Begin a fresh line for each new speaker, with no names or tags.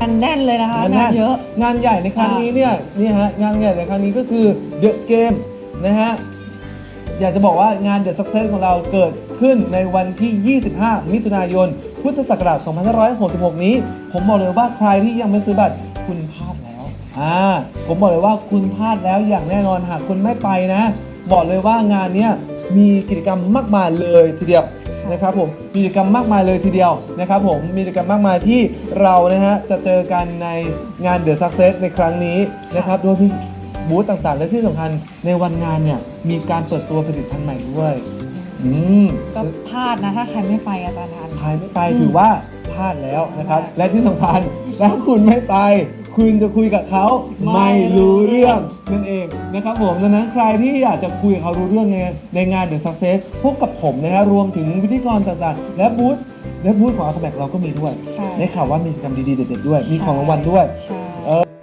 งานแน่นเลยนะคะ
งาน
งา
แน่
นเยอะ
งานใหญ่ในครั้งนี้เนี่ยนี่ฮะงานใหญ่ในครั้งนี้ก็คือ The Game นะฮะอยากจะบอกว่างาน The Success ของเราเกิดขึ้นในวันที่ 25 มิถุนายน พุทธศักราช 2566 นี้ ผมบอกเลยว่าใครที่ยังไม่ซื้อบัตรคุณพลาดแล้วอ่าผมบอกเลยว่าคุณพลาดแล้วอย่างแน่นอนหากคุณไม่ไปนะ บอกเลยว่างานเนี้ยมีกิจกรรมมากมายเลยทีเดียว นะครับผมมีกิจกรรมมากมายเลยทีเดียวนะครับผมมีกิจกรรมมากมายที่เรานะฮะจะเจอกันในงาน The Success ในครั้งนี้นะครับโดยมีบูธต่างๆ และที่สำคัญในวันงานเนี่ยมีการเปิดตัวผลิตภัณฑ์ใหม่ด้วยอืม
ก็พลาดนะถ้าใครไม่ไปอาจารย์ทัน
ใครไม่ไปถือว่าพลาดแล้วนะครับ และที่สำคัญถ้าคุณไม่ไป คุณจะคุยกับเขา
ไม่
ไม่รู้เรื่องนั่นเองนะครับผมดังนั้นใครที่อยากจะคุยกับเขารู้เรื่องในในงาน The Success พบกับผมนะฮะรวมถึงพิธีกรต่างๆ และบูธและบูธของอาคาแบกเราก็มีด้วย
ใช่
ได้ข่าวว่ามีกิจกรรมดีๆเด็ดๆด้วย มีของรางวัลด้วย
ใช่
เออ